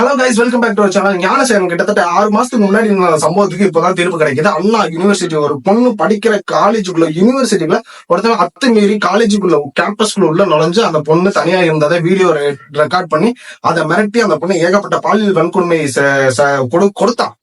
Hello guys welcome back to channel Gnanasekaran கிட்டத்தட்ட ஆறு மாசத்துக்கு முன்னாடி சம்பவத்துக்கு இப்பதான் தீர்ப்பு கிடைக்குது. அண்ணா யூனிவர்சிட்டி ஒரு பொண்ணு படிக்கிற காலேஜுக்குள்ள யூனிவர்சிட்டிக்குள்ள ஒருத்தவன் அத்துமீறி காலேஜுக்குள்ள கேம்பஸ்க்குள்ள உள்ள நுழைஞ்சு அந்த பொண்ணு தனியா இருந்ததை வீடியோ ரெக்கார்ட் பண்ணி அதை மிரட்டி அந்த பொண்ணு ஏகப்பட்ட பாலியல் வன்கொடுமை ச- ச- கொடுத்தான்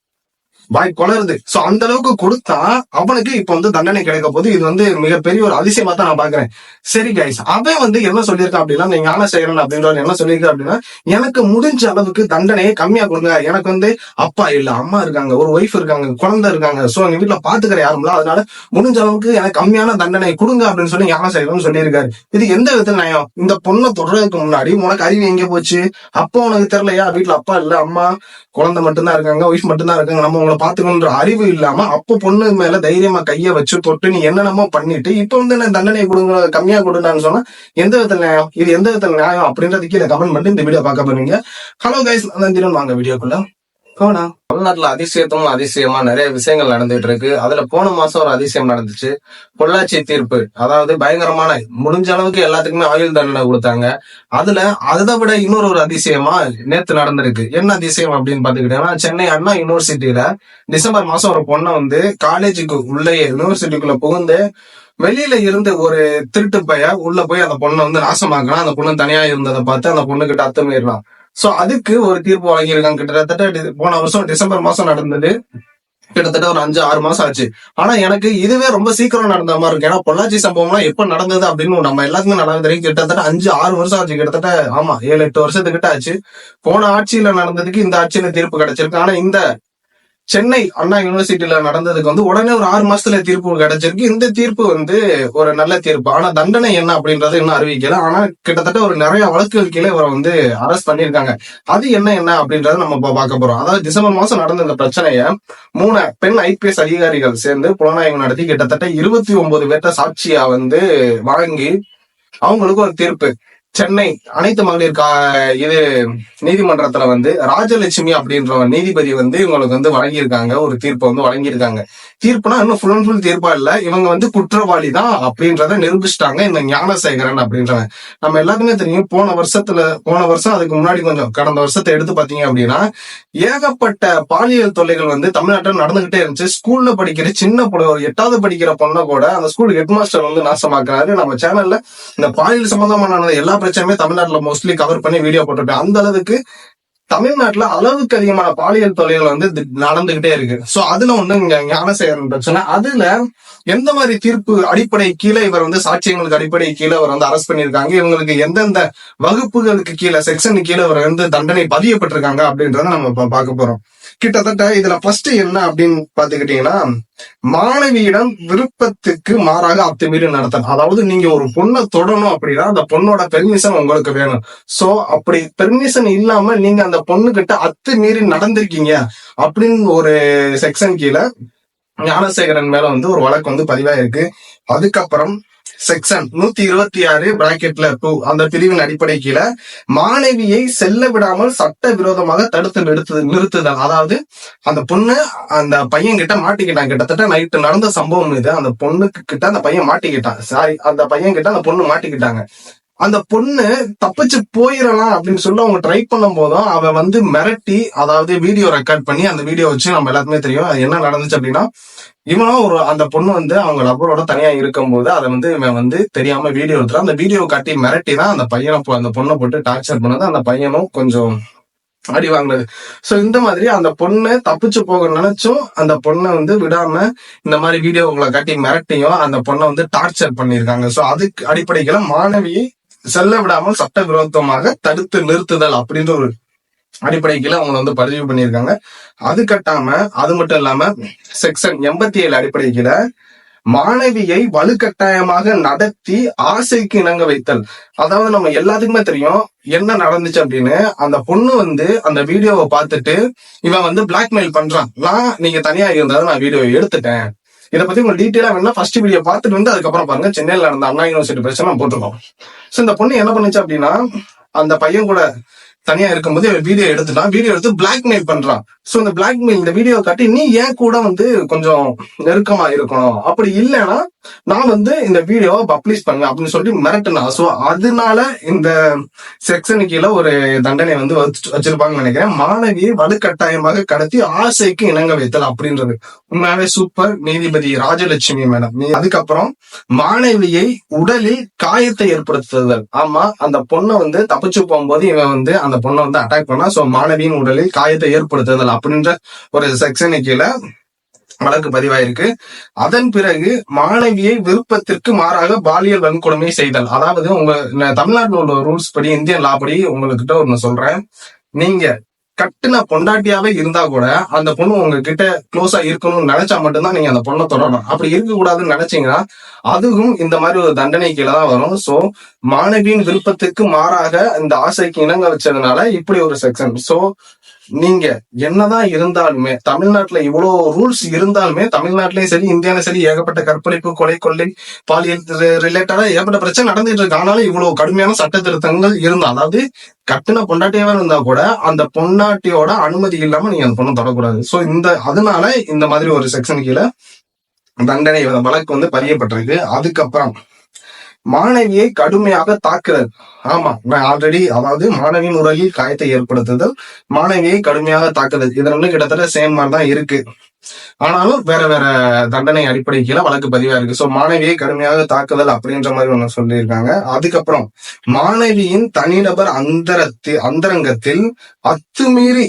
வாய் கொளருது. சோ அந்த அளவுக்கு கொடுத்தா அவனுக்கு இப்ப வந்து தண்டனை கிடைக்க போது இது வந்து மிகப்பெரிய ஒரு அதிசயமா தான் நான் பாக்குறேன் சரி கைஸ் அவன் வந்து என்ன சொல்லியிருக்கான் அப்படின்னா ஞான ஞானசேகரன் அப்படின்ற என்ன சொல்லியிருக்கான் அப்படின்னா எனக்கு முடிஞ்ச அளவுக்கு தண்டனையை கம்மியா கொடுங்க. எனக்கு வந்து அப்பா இல்ல அம்மா இருக்காங்க ஒரு ஒய்ஃப் இருக்காங்க குழந்தை இருக்காங்க. சோ எங்க வீட்டுல பாத்துக்கிற யாருமில்ல? அதனால முடிஞ்ச அளவுக்கு எனக்கு கம்மியான தண்டனை கொடுங்க அப்படின்னு சொல்லி ஞானசேகரன் சொல்லியிருக்காரு. இது எந்த விதத்துல நியாயம்? இந்த பொண்ணை தொடர்றதுக்கு முன்னாடி உனக்கு அறிவு எங்க போச்சு? அப்பா உனக்கு தெரியலையா? வீட்டுல அப்பா இல்ல அம்மா குழந்தை மட்டும்தான் இருக்காங்க ஒய்ஃப் மட்டும்தான் இருக்காங்க நம்ம உங்களை பாத்துக்கணுன்ற அறிவு இல்லாம அப்போ பொண்ணு மேல தைரியமா கைய வச்சு தொட்டு நீ என்னென்னமோ பண்ணிட்டு இப்ப வந்து என்ன தண்டனை கொடுங்க கம்மியா கொடுனான்னு சொன்னா எந்த விதத்துல நியாயம்? இது எந்த விதத்துல நியாயம் அப்படின்றது கீழே கமெண்ட் பண்ணி இந்த வீடியோ பார்க்க போறீங்க. ஹலோ கைஸ் நான் தினம் வாங்க வீடியோக்குள்ள தமிழ்நாட்டுல அதிசயத்தும் அதிசயமா நிறைய விஷயங்கள் நடந்துட்டு இருக்கு அதுல போன மாசம் ஒரு அதிசயம் நடந்துச்சு. பொள்ளாச்சி தீர்ப்பு. அதாவது பயங்கரமான முடிஞ்ச அளவுக்கு எல்லாத்துக்குமே ஆயுள் தண்டனை கொடுத்தாங்க. அதுல அதை விட இன்னொரு ஒரு அதிசயமா நேத்து நடந்திருக்கு. என்ன அதிசயம் அப்படின்னு பாத்துக்கிட்டீங்கன்னா சென்னை அண்ணா யூனிவர்சிட்டியில டிசம்பர் மாசம் ஒரு பொண்ணை வந்து காலேஜுக்கு உள்ளே யூனிவர்சிட்டிக்குள்ள புகுந்து வெளியில இருந்து ஒரு திருட்டு பைய உள்ள போய் அந்த பொண்ணை வந்து நாசமாக்கலாம் அந்த பொண்ணு தனியா இருந்ததை பார்த்து அந்த பொண்ணு கிட்ட அத்துமீறலாம் சோ அதுக்கு ஒரு தீர்ப்பு வழங்கியிருக்காங்க. கிட்டத்தட்ட போன வருஷம் டிசம்பர் மாசம் நடந்தது. கிட்டத்தட்ட ஒரு அஞ்சு ஆறு மாசம் ஆச்சு. ஆனா எனக்கு இதுவே ரொம்ப சீக்கிரம் நடந்த மாதிரி இருக்கு. ஏன்னா பொள்ளாச்சி சம்பவம்லாம் எப்ப நடந்தது அப்படின்னு நம்ம எல்லாத்துக்கும் நல்லா தெரியும். கிட்டத்தட்ட அஞ்சு ஆறு வருஷம் ஆச்சு. கிட்டத்தட்ட ஆமா ஏழு எட்டு வருஷத்துக்கிட்ட ஆச்சு. போன ஆட்சியில நடந்ததுக்கு இந்த ஆட்சியில தீர்ப்பு கிடைச்சிருக்கு. ஆனா இந்த சென்னை அண்ணா யூனிவர்சிட்டியில நடந்ததுக்கு வந்து உடனே ஒரு ஆறு மாசத்துல தீர்ப்பு கிடைச்சிருக்கு. இந்த தீர்ப்பு வந்து ஒரு நல்ல தீர்ப்பு. ஆனா தண்டனை என்ன அப்படின்றத இன்னும் அறிவிக்கல. ஆனா கிட்டத்தட்ட ஒரு நிறைய வழக்குகள் கீழே இவரை வந்து அரெஸ்ட் பண்ணியிருக்காங்க. அது என்ன என்ன அப்படின்றத நம்ம இப்ப பார்க்க போறோம். அதாவது டிசம்பர் மாசம் நடந்த இந்த பிரச்சனைய மூணு பெண் ஐபிஎஸ் அதிகாரிகள் சேர்ந்து புலனாய்வு நடத்தி கிட்டத்தட்ட இருபத்தி ஒன்பது பேர்த்த சாட்சியா வந்து வழங்கி அவங்களுக்கு ஒரு தீர்ப்பு. சென்னை அனைத்து மகளிர் கா இது நீதிமன்றத்துல வந்து ராஜலட்சுமி அப்படின்ற நீதிபதி வந்து இவங்களுக்கு வந்து வழங்கியிருக்காங்க. ஒரு தீர்ப்பை வந்து வழங்கியிருக்காங்க. தீர்ப்புனா இன்னும் ஃபுல் அண்ட் ஃபுல் தீர்ப்பா இல்ல. இவங்க வந்து குற்றவாளி தான் அப்படின்றத நிரூபிச்சிட்டாங்க. இந்த ஞானசேகரன் அப்படின்றவன். நம்ம எல்லாத்துக்குமே தெரியும் போன வருஷத்துல போன வருஷம் அதுக்கு முன்னாடி கொஞ்சம் கடந்த வருஷத்தை எடுத்து பாத்தீங்க அப்படின்னா ஏகப்பட்ட பாலியல் தொல்லைகள் வந்து தமிழ்நாட்டில் நடந்துகிட்டே இருந்துச்சு. ஸ்கூல்ல படிக்கிற சின்ன பொண்ணு ஒரு எட்டாவது படிக்கிற பொண்ணை கூட அந்த ஸ்கூல் ஹெட் மாஸ்டர் வந்து நாசமாக்குறாரு. நம்ம சேனல்ல இந்த பாலியல் சம்பந்தமான எல்லா பிரச்சனையுமே தமிழ்நாட்டுல மோஸ்ட்லி கவர் பண்ணி வீடியோ போட்டிருப்பேன். அந்த அளவுக்கு தமிழ்நாட்டுல அளவுக்கு அதிகமான பாலியல் தொழில்கள் வந்து நடந்துகிட்டே இருக்கு. சோ அதுல ஒண்ணு இங்க ஞானசேகரன் பிரச்சனை அதுல எந்த மாதிரி தீர்ப்பு அடிப்படை கீழே இவர் வந்து சாட்சியங்களுக்கு அடிப்படை கீழே இவர் வந்து அரெஸ்ட் பண்ணியிருக்காங்க? இவங்களுக்கு எந்தெந்த வகுப்புகளுக்கு கீழே செக்ஷனுக்கு கீழே இவர் வந்து தண்டனை பதியப்பட்டிருக்காங்க அப்படின்றத நம்ம பார்க்க போறோம். கிட்டத்தட்ட இதுல ஃபர்ஸ்ட் என்ன அப்படின்னு பாத்துக்கிட்டீங்கன்னா மாணவியிடம் விருப்பத்துக்கு மாறாக அத்துமீறி நடத்தணும். அதாவது நீங்க ஒரு பொண்ணை தொடணும் அப்படின்னா அந்த பொண்ணோட பெர்மிஷன் உங்களுக்கு வேணும். சோ அப்படி பெர்மிஷன் இல்லாம நீங்க அந்த பொண்ணு கிட்ட அத்துமீறி நடந்திருக்கீங்க அப்படின்னு ஒரு செக்ஷன் கீழே ஞானசேகரன் மேல வந்து ஒரு வழக்கு வந்து பதிவாயிருக்கு. அதுக்கப்புறம் செக்ஷன் நூத்தி இருபத்தி ஆறு பிராக்கெட்ல டூ அந்த பிரிவின் அடிப்படை கீழே மாணவியை செல்ல விடாமல் சட்ட விரோதமாக தடுத்து நிறுத்து நிறுத்துதல். அதாவது அந்த பொண்ணு அந்த பையன் கிட்ட மாட்டிக்கிட்டான். கிட்டத்தட்ட நைட்டு நடந்த சம்பவம் இது. அந்த பொண்ணுக்கு கிட்ட அந்த பையன் மாட்டிக்கிட்டான். சாரி அந்த பையன் கிட்ட அந்த பொண்ணு மாட்டிக்கிட்டாங்க. அந்த பொண்ணு தப்பிச்சு போயிடலாம் அப்படின்னு சொல்லி அவங்க ட்ரை பண்ணும் போதும் அவ வந்து மிரட்டி அதாவது வீடியோ ரெக்கார்ட் பண்ணி அந்த வீடியோ வச்சு நம்ம எல்லாத்துக்குமே தெரியும். அது என்ன நடந்துச்சு அப்படின்னா இவனும் ஒரு அந்த பொண்ணு வந்து அவங்க லவ்வரோட தனியா இருக்கும்போது அதை வந்து இவன் வந்து தெரியாம வீடியோ எடுத்துறான் அந்த வீடியோ காட்டி மிரட்டி தான் அந்த பையனை அந்த பொண்ணை போட்டு டார்ச்சர் பண்ணது. அந்த பையனும் கொஞ்சம் அடி வாங்கினது. ஸோ இந்த மாதிரி அந்த பொண்ணு தப்பிச்சு போக நினைச்சும் அந்த பொண்ணை வந்து விடாம இந்த மாதிரி வீடியோங்களை காட்டி மிரட்டியும் அந்த பொண்ணை வந்து டார்ச்சர் பண்ணியிருக்காங்க. ஸோ அதுக்கு அடிப்படையில் மாணவியை செல்ல விடாமல் சட்டவிரோதமாக தடுத்து நிறுத்துதல் அப்படின்ற ஒரு அடிப்படையில அவங்க வந்து பதிவு பண்ணியிருக்காங்க. அது கட்டாம அது மட்டும் இல்லாம செக்ஷன் எண்பத்தி ஏழு அடிப்படையில மாணவியை வலுக்கட்டாயமாக நடத்தி ஆசைக்கு இணங்க வைத்தல். அதாவது நம்ம எல்லாத்துக்குமே தெரியும் என்ன நடந்துச்சு அப்படின்னு. அந்த பொண்ணு வந்து அந்த வீடியோவை பார்த்துட்டு இவன் வந்து பிளாக்மெயில் பண்றான். நான் நீங்க தனியா இருந்தாலும் நான் வீடியோ எடுத்துட்டேன். இதை பத்தி உங்களுக்கு டீட்டெயிலா வேணா ஃபர்ஸ்ட் வீடியோ பார்த்துட்டு வந்து அதுக்கப்புறம் பாருங்க. சென்னையில நடந்த அண்ணா யூனிவர்சிட்டி பிரச்சனை போட்டிருக்கோம். சோ இந்த பொண்ணு என்ன பண்ணுச்சு அப்படின்னா அந்த பையன் கூட தனியா இருக்கும்போது வீடியோ எடுத்துட்டான். வீடியோ எடுத்து பிளாக்மெயில் பண்றான். சோ இந்த பிளாக்மெயில் இந்த வீடியோ காட்டி நீ ஏன் கூட வந்து கொஞ்சம் நெருக்கமா இருக்கணும்? அப்படி இல்லைன்னா நான் வந்து இந்த வீடியோவை பப்ளிஷ் பண்ண அப்படின்னு சொல்லிட்டு மிரட்டினா சோ அதனால இந்த செக்ஷனு கீழே ஒரு தண்டனை வந்து வச்சிருப்பாங்கன்னு நினைக்கிறேன். மாணவியை வலுக்கட்டாயமாக கடத்தி ஆசைக்கு இணங்க வைத்தல் அப்படின்றது. உண்மையாவே சூப்பர் நீதிபதி ராஜலட்சுமி மேடம் நீ அதுக்கப்புறம் மாணவியை உடலில் காயத்தை ஏற்படுத்துதல். ஆமா அந்த பொண்ணை வந்து தப்பிச்சு போகும்போது இவன் வந்து அந்த பொண்ணை வந்து அட்டாக் பண்ணா சோ மாணவியின் உடலில் காயத்தை ஏற்படுத்துதல் அப்படின்ற ஒரு செக்ஷனு கீழே வழக்கு பதிவாயிருக்கு. அதன் பிறகு மாணவியை விருப்பத்திற்கு மாறாக பாலியல் வன்கொடுமை செய்தல். அதாவது உங்க தமிழ்நாட்டில் உள்ள ரூல்ஸ் படி இந்தியன் லா படி உங்ககிட்ட ஒண்ணு சொல்றேன். நீங்க கட்டுன பொண்டாட்டியாவே இருந்தா கூட அந்த பொண்ணு உங்ககிட்ட க்ளோஸா இருக்கணும்னு நினைச்சா மட்டும்தான் நீங்க அந்த பொண்ணை தொடரணும். அப்படி இருக்க கூடாதுன்னு நினைச்சீங்கன்னா அதுவும் இந்த மாதிரி ஒரு தண்டனை கீழே தான் வரும். சோ மாணவியின் விருப்பத்துக்கு மாறாக இந்த ஆசைக்கு இணங்க வச்சதுனால இப்படி ஒரு செக்ஷன் சோ நீங்க என்னதான் இருந்தாலுமே தமிழ்நாட்டுல இவ்வளவு ரூல்ஸ் இருந்தாலுமே தமிழ்நாட்டிலயும் சரி இந்தியாவிலும் சரி ஏகப்பட்ட கற்பழிப்பு கொலை கொள்ளை பாலியல் ரிலேட்டடா ஏகப்பட்ட பிரச்சனை நடந்துட்டு இருக்கு. ஆனாலும் இவ்வளவு கடுமையான சட்ட திருத்தங்கள் இருந்தா அதாவது கட்டின பொண்டாட்டியாவே இருந்தா கூட அந்த பொண்டாட்டியோட அனுமதி இல்லாம நீங்க அந்த பொண்ணை தொடக்கூடாது. சோ இந்த அதனால இந்த மாதிரி ஒரு செக்ஷன் கீழே தண்டனை வழக்கு வந்து பதியப்பட்டிருக்கு. அதுக்கப்புறம் மாணவியை கடுமையாக தாக்குதல். ஆமா நான் ஆல்ரெடி அதாவது மாணவியின் உடலில் காயத்தை ஏற்படுத்துதல் மாணவியை கடுமையாக தாக்குதல். இது ரெண்டும் கிட்டத்தட்ட சேம் மாதிரி தான் இருக்கு. ஆனாலும் வேற வேற தண்டனை அடிப்படை கீழே வழக்கு பதிவா இருக்கு. சோ மாணவியை கடுமையாக தாக்குதல் அப்படின்ற மாதிரி ஒண்ணு சொல்லியிருக்காங்க. அதுக்கப்புறம் மாணவியின் தனிநபர் அந்தரத்தி அந்தரங்கத்தில் அத்துமீறி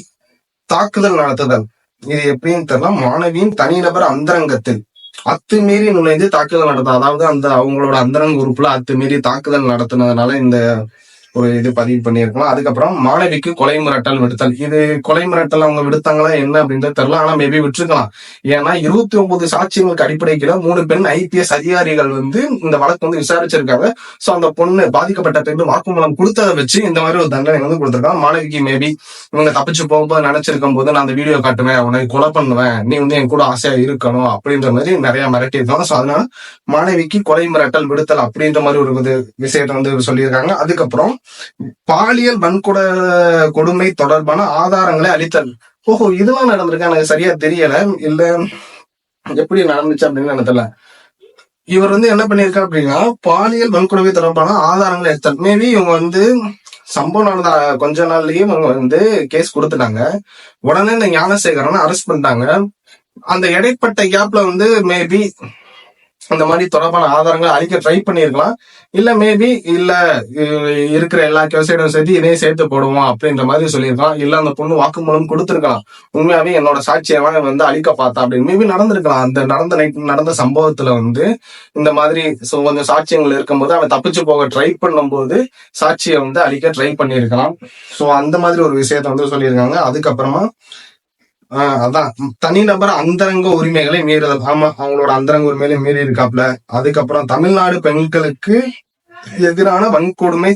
தாக்குதல் நடத்துதல். இது எப்படின்னு தெரியல. மாணவியின் தனிநபர் அந்தரங்கத்தில். அத்துமீறி நுழைந்து தாக்குதல் நடத்த அதாவது அந்த அவங்களோட அந்தரங்க உறுப்புல அத்துமீறி தாக்குதல் நடத்துனதுனால இந்த ஒரு இது பதிவு பண்ணியிருக்கலாம். அதுக்கப்புறம் மாணவிக்கு கொலை மிரட்டல் விடுத்தல். இது கொலை மிரட்டல் அவங்க விடுத்தாங்களா என்ன அப்படின்றது தெரியல. ஆனா மேபி விட்டுருக்கலாம். ஏன்னா இருபத்தி ஒன்பது சாட்சியங்களுக்கு அடிப்படையில மூணு பெண் ஐபிஎஸ் அதிகாரிகள் வந்து இந்த வழக்கு வந்து விசாரிச்சிருக்காங்க. சோ அந்த பொண்ணு பாதிக்கப்பட்ட பெண் வாக்குமூலம் கொடுத்ததை வச்சு இந்த மாதிரி ஒரு தண்டனை வந்து கொடுத்துருக்காங்க. மாணவிக்கு மேபி இவங்க தப்பிச்சு போகும்போது நினைச்சிருக்கும் போது நான் அந்த வீடியோ காட்டுவேன். உனக்கு கொலை பண்ணுவேன். நீ வந்து என் கூட ஆசையா இருக்கணும் அப்படின்ற மாதிரி நிறைய மிரட்டியிருக்காங்க. சோ அதனால மாணவிக்கு கொலை மிரட்டல் விடுத்தல் அப்படின்ற மாதிரி ஒரு விஷயத்த விஷயத்தை வந்து சொல்லியிருக்காங்க. அதுக்கப்புறம் பாலியல் வன்கொட கொடுமை தொடர்பான ஆதாரங்களை அளித்தல். ஓஹோ இதெல்லாம் நடந்திருக்கு எனக்கு சரியா தெரியல. இல்ல எப்படி நடந்துச்சு அப்படின்னு எனக்கு இவர் வந்து என்ன பண்ணிருக்கா அப்படின்னா பாலியல் வன்கொடுமை தொடர்பான ஆதாரங்களை எடுத்தல் மேபி இவங்க வந்து சம்பவம் நடந்த கொஞ்ச நாள்லயே இவங்க வந்து கேஸ் கொடுத்துட்டாங்க. உடனே இந்த ஞானசேகரனை அரெஸ்ட் பண்ணிட்டாங்க. அந்த இடைப்பட்ட கேப்ல வந்து மேபி அந்த மாதிரி தொடர்பான ஆதாரங்களை அழிக்க ட்ரை பண்ணியிருக்கலாம். இல்ல மேபி இல்ல இருக்கிற எல்லா கேசைடும் சேர்த்து இதையும் சேர்த்து போடுவோம் அப்படின்ற மாதிரி சொல்லியிருக்கலாம். இல்ல அந்த பொண்ணு வாக்குமூலம் கொடுத்துருக்கலாம். உண்மையாவே என்னோட சாட்சியெல்லாம் வந்து அழிக்க பார்த்தா அப்படின்னு. மேபி நடந்திருக்கலாம். அந்த நடந்த நைட் நடந்த சம்பவத்துல வந்து இந்த மாதிரி so கொஞ்சம் சாட்சியங்கள் இருக்கும்போது அவன் தப்பிச்சு போக ட்ரை பண்ணும்போது சாட்சியை வந்து அழிக்க ட்ரை பண்ணியிருக்கலாம். சோ அந்த மாதிரி ஒரு விஷயத்த வந்து சொல்லியிருக்காங்க. அதுக்கப்புறமா ஆஹ் அதான். தனிநபர் அந்தரங்க உரிமைகளை மீறுதல் ஆமா அவங்களோட அந்தரங்க உரிமைகளை மீறி இருக்காப்ல. அதுக்கப்புறம் தமிழ்நாடு பெண்களுக்கு எதிரான வன்கொடுமை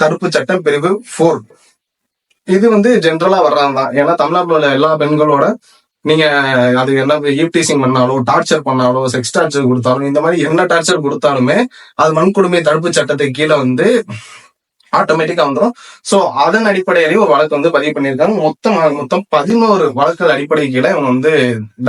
தடுப்பு சட்டம் பிரிவு போர் இது வந்து ஜென்ரலா வர்றதுதான் ஏன்னா தமிழ்நாட்டில் உள்ள எல்லா பெண்களோட நீங்க அது என்ன ஈப்டீசிங் பண்ணாலோ டார்ச்சர் பண்ணாலோ செக்ஸ் டார்ச்சர் கொடுத்தாலும் இந்த மாதிரி என்ன டார்ச்சர் கொடுத்தாலுமே அது வன்கொடுமை தடுப்பு சட்டத்தை கீழே வந்து ஆட்டோமேட்டிக்கா வந்துடும் சோ அதன் அடிப்படையிலேயே ஒரு வழக்கு வந்து பதிவு பண்ணியிருக்காங்க. மொத்தம் மொத்தம் பதினோரு வழக்குகள் அடிப்படை கீழே இவங்க வந்து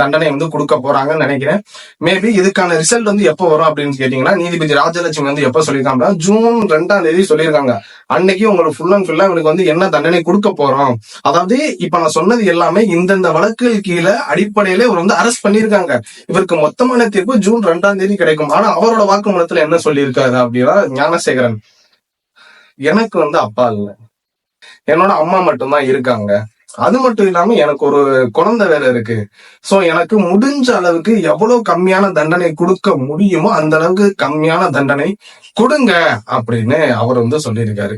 தண்டனை வந்து கொடுக்க போறாங்கன்னு நினைக்கிறேன். மேபி இதுக்கான ரிசல்ட் வந்து எப்போ வரும் அப்படின்னு கேட்டீங்கன்னா நீதிபதி ராஜலட்சுமி வந்து எப்போ சொல்லியிருக்காங்க ஜூன் ரெண்டாம் தேதி சொல்லியிருக்காங்க. அன்னைக்கு உங்களுக்கு ஃபுல் அண்ட் ஃபுல்லா இவனுக்கு வந்து என்ன தண்டனை கொடுக்க போறோம்? அதாவது இப்ப நான் சொன்னது எல்லாமே இந்தந்த வழக்குகள் கீழே அடிப்படையில இவர் வந்து அரெஸ்ட் பண்ணியிருக்காங்க. இவருக்கு மொத்தமான தீர்ப்பு ஜூன் ரெண்டாம் தேதி கிடைக்கும். ஆனா அவரோட வாக்குமூலத்துல என்ன சொல்லியிருக்காரு அப்படின்னா ஞானசேகரன். எனக்கு வந்து அப்பா இல்ல. என்னோட அம்மா மட்டும்தான் இருக்காங்க. அது மட்டும் இல்லாம எனக்கு ஒரு குழந்தை வேற இருக்கு. சோ எனக்கு முடிஞ்ச அளவுக்கு எவ்வளவு கம்மியான தண்டனை கொடுக்க முடியுமோ அந்த அளவுக்கு கம்மியான தண்டனை கொடுங்க அப்படின்னு அவர் வந்து சொல்லியிருக்காரு.